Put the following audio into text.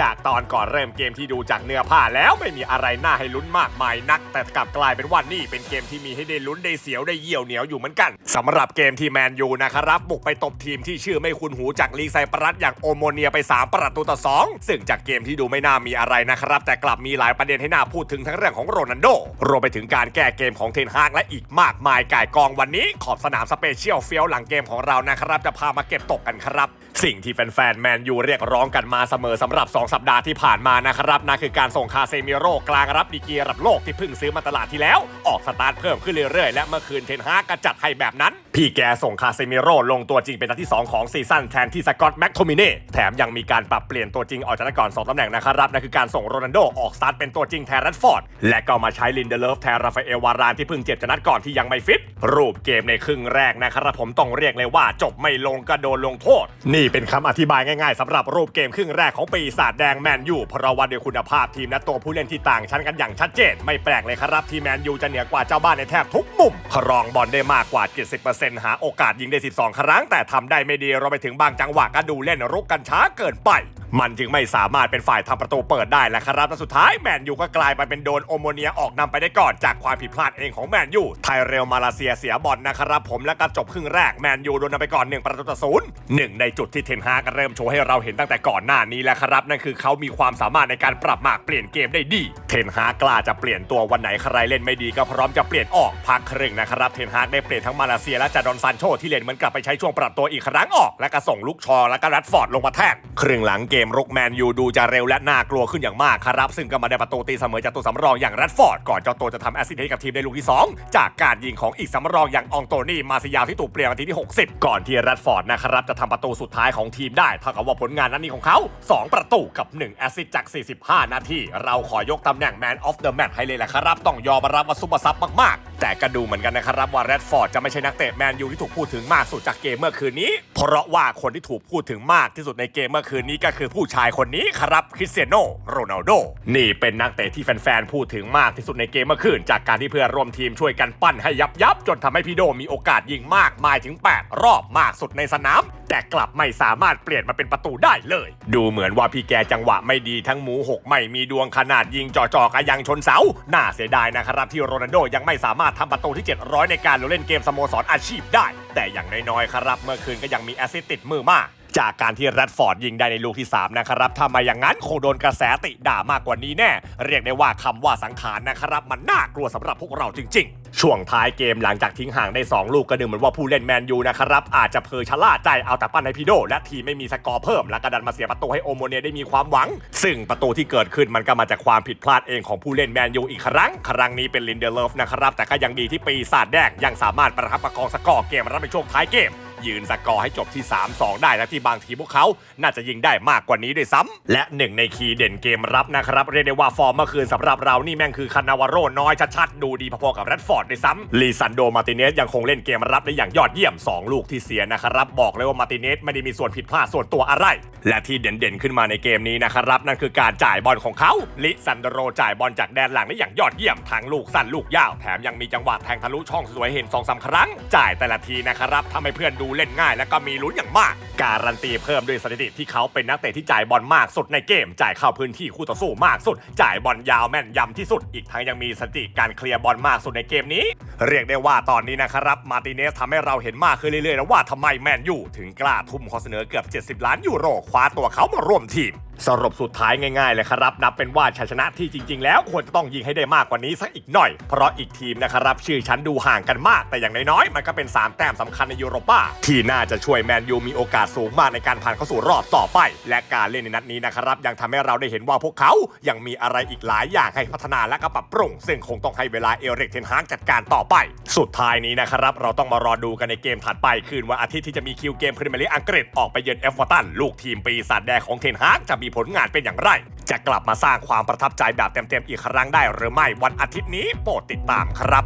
จากตอนก่อนเริ่มเกมที่ดูจากเนื้อผ้าแล้วไม่มีอะไรน่าให้ลุ้นมากมายนัก แต่กลับกลายเป็นว่านี่เป็นเกมที่มีให้ได้ลุ้นได้เสียวได้เยี่ยวเหนียวอยู่เหมือนกันสำหรับเกมที่แมนยูนะครับบุกไปตบทีมที่ชื่อไม่คุ้นหูจากลีไซปรัสอย่างโอโมเนียไป 3 ประตูต่อ 2 ซึ่งจากเกมที่ดูไม่น่ามีอะไรนะครับ แต่กลับมีหลายประเด็นให้น่าพูดถึงทั้งเรื่องของโรนัลโดรวมไปถึงการแก้เกมของเทนฮากและอีกมากมายก่ายกองวันนี้ ขอบสนามสเปเชียลเฟี้ยวหลังเกมของเรานะครับจะพามาเก็บตกกันครับ สิ่งที่แฟนๆแมนยูเรียกร้องกันมาเสมอสำหรับ 2 สัปดาห์ที่ผ่านมานะครับนั่นคือการส่งคาเซมิโร่กลางรับดีกรีระดับโลกที่เพิ่งซื้อมาตลาดที่แล้ว ออกสตาร์ทเพิ่มขึ้นเรื่อยๆและเมื่อคืนเทนฮากก็จัดให้แบบนั้น พี่แกส่งคาเซมิโร่ลงตัวจริงเป็นนัดที่ 2 ของซีซั่นแทนที่สกอตแม็กโทมิเน่แถมยังมีการปรับเปลี่ยนตัวจริงออกจากนัดก่อน2ตำแหน่งนะครับนั่นคือการส่งโรนัลโดออกสตาร์ทเป็นตัวจริงแทนแรดฟอร์ดและก็มาใช้ลินเดเลฟแทนราฟาเอลวารานที่เพิ่งเจ็บจากนัดก่อนที่ยังไม่ฟิตรูปเกมในครึ่งแรกนะครับผมต้องเรียกเลยว่าจบไม่ลงก็โดนลงโทษ นี่เป็นคำอธิบายง่ายๆสำหรับรูปเกมครึ่งแรกของปีศาจแดงแมนยูเพราะว่าด้วยคุณภาพทีมและตัวผู้เล่นที่ต่างชั้นกันอย่างชัดเจน ไม่แปลกเลยครับที่แมนยูจะเหนือกว่าเจ้าบ้านในแทบทุกมุมครองบอลได้มากกว่า 70%หาโอกาสยิงได้ 12 ครั้ง แต่ทำได้ไม่ดีเราไปถึงบางจังหวะก็ดูเล่นรุกกันช้าเกินไป มันจึงไม่สามารถเป็นฝ่ายทำประตูเปิดได้แล้วครับและสุดท้ายแมนยูก็กลายไปเป็นโดนโอโมเนียออกนำไปได้ก่อนจากความผิดพลาดเองของแมนยูไทเรลมาลาเซียเสียบอลนะครับผมและก็จบครึ่งแรกแมนยูโดนนำไปก่อนหนึ่งประตูต่อศูนย์หนึ่งในจุดที่เทนฮากเริ่มโชว์ให้เราเห็นตั้งแต่ก่อนหน้านี้แล้วครับ นั่นคือเขามีความสามารถในการปรับหมากเปลี่ยนเกมได้ดี เทนฮากล้าจะเปลี่ยนตัววันไหนใครเล่นไม่ดีก็พร้อมจะเปลี่ยนออกพักครึ่งนะครับเทนฮากได้เปลี่ยนทั้งมาเลเซียและจาดอนซานโชที่เล่นเหมือนกลับไปใช้ช่วงปรับตัวอีกครั้งออก และก็ส่งลูกชอและก็รัดฟอร์ดลงมาแทนครึ่งหลังเกกมรุกแมนยูดูจะเร็วและน่ากลัวขึ้นอย่างมากครับ ซึ่งก็มาได้ประตูตีเสมอจากตัวสำรองอย่างรัดฟอร์ดก่อนเจ้าตัวจะทำแอสซิสต์ให้กับทีมในลูกที่ 2 จากการยิงของอีกสำรองอย่างอองโตนี่มาซิยาที่ถูกเปลี่ยนนาทีที่ 60 ก่อนที่รัดฟอร์ดนะครับจะทำประตูสุดท้ายของทีมได้เท่ากับว่าผลงานนั้นนี้ของเขา 2 ประตูกับ 1 แอสซิสต์จาก 45 นาทีเราขอยกตำแหน่ง Man of the Match ให้เลยแหละครับต้องยอมรับว่าซุปเปอร์ซับมากๆ แต่ก็ดูเหมือนกันนะครับว่าแรดฟอร์ดจะไม่ใช่นักเตะแมนยูที่ถูกพูดถึงมากสุดจากเกมเมื่อคืนนี้ เพราะว่าคนที่ถูกพูดถึงมากที่สุดในเกมเมื่อคืนนี้ก็คือผู้ชายคนนี้ครับคริสเตียโนโรนัลโดนี่เป็นนักเตะที่แฟนๆพูดถึงมากที่สุดในเกมเมื่อคืน จากการที่เพื่อนร่วมทีมช่วยกันปั้นให้ยับยับจนทำให้พี่โดมีโอกาสยิงมากมายถึง 8 รอบมากสุดในสนาม แต่กลับไม่สามารถเปลี่ยนมาเป็นประตูได้เลย ดูเหมือนว่าพี่แกจังหวะไม่ดีทั้งหมูหกไม่มีดวงขนาดยิงจ่อๆกะยังชนเสาน่าเสียดายนะครับที่โรนัลโดยังไม่สามารถทำประตูที่ 700 ในการลงเล่นเกมสโมสรอาชีพได้ แต่อย่างน้อยๆ ครับ เมื่อคืนก็ยังมีแอสซิสต์ติดมือมาก จากการที่แรดฟอร์ดยิงได้ในลูกที่ 3 นะครับถ้ามาอย่างนั้นคงโดนกระแสติด่ามากกว่านี้แน่ เรียกได้ว่าคำว่าสังขารนะครับ มันน่ากลัวสำหรับพวกเราจริง ๆช่วงท้ายเกมหลังจากทิ้งห่างได้ 2 ลูกก็ดูเหมือนว่าผู้เล่นแมนยูนะครับ อาจจะเพอชะล่าใจเอาแต่ปั้นให้พีโด และทีไม่มีสกอร์เพิ่ม และกระดันมาเสียประตูให้โอโมเนียได้มีความหวัง ซึ่งประตูที่เกิดขึ้นมันก็มาจากความผิดพลาดเองของผู้เล่นแมนยูอีกครั้ง ครั้งนี้เป็นลินเดเลฟนะครับ แต่ก็ยังดีที่ปีศาจแดงยังสามารถประคับประคองสกอร์เกมรับในช่วงท้ายเกม ยืนสกอร์ให้จบที่ 3-2 ได้และที่บางทีพวกเขาน่าจะยิงได้มากกว่านี้ด้วยซ้ำและหนึ่งในคีย์เด่นเกมรับนะครับเรียกได้ว่าฟอร์มเมื่อคืนสำหรับเรานี่แม่งคือคานาวาโรน้อยชัดๆดูดีพอๆกับแรดฟอร์ดด้วยซ้ำลีซันโดมาติเนสยังคงเล่นเกมรับได้อย่างยอดเยี่ยม 2 ลูกที่เสียนะครับบอกเลยว่ามาติเนสไม่ได้มีส่วนผิดพลาดส่วนตัวอะไร และที่เด่นๆขึ้นมาในเกมนี้นะครับนั่นคือการจ่ายบอลของเขาลิซันโดจ่ายบอลจากแดนหลังได้อย่างยอดเยี่ยมทั้งลูกสั้นลูกยาวแถมยังมีจังหวะแทงทะลุช่องสวยเห็น2อสาครั้ง จ่ายแต่ละทีนะครับทำให้เพื่อนดูเล่นง่าย และก็มีลุ้นอย่างมาก การันตีเพิ่มด้วยสถิติที่เขาเป็นนักเตะที่จ่ายบอลมากสุดในเกม จ่ายเข้าพื้นที่คู่ต่อสู้มากสุด จ่ายบอลยาวแม่นยำที่สุด อีกทั้งยังมีสถิติการเคลียร์บอลมากสุดในเกมนี้ เรียกได้ว่าตอนนี้นะครับมาติเนสทำให้เราเห็นมากขึ้นเรื่อยๆแล้วว่าทำไมแมนยูถึงกล้าทุ่มข้อเสนอเกือบ 70 ล้านยูโรคว้าตัวเขามาร่วมทีม สรุปสุดท้ายง่ายๆเลยครับ นับเป็นว่าชัยชนะที่จริง ๆ แล้วควรจะต้องยิงให้ได้มากกว่านี้สักอีกหน่อย เพราะอีกทีมนะครับ ชื่อชั้นดูห่างกันมาก แต่อย่างน้อยๆมันก็เป็น 3 แต้มสำคัญในยูโรป้าที่น่าจะช่วยแมนยูมีโอกาสสูงมากในการผ่านเข้าสู่รอบต่อไป และการเล่นในนัดนี้นะครับ ยังทำให้เราได้เห็นว่าพวกเขายังมีอะไรอีกหลายอย่างให้พัฒนาและก็ปรับปรุง ซึ่งคงต้องให้เวลาเอริกเทนฮากจัดการต่อไป สุดท้ายนี้นะครับเราต้องมารอดูกันในเกมถัดไปคืนวันอาทิตย์ที่จะมีคิวเกมพรีเมียร์ลีกอังกฤษออกไปเยือนเอฟเวอร์ตันลูกทีมปีศาจแดงของเทนฮากจะมีผลงานเป็นอย่างไร จะกลับมาสร้างความประทับใจแบบเต็มๆอีกครั้งได้หรือไม่วันอาทิตย์นี้โปรดติดตามครับ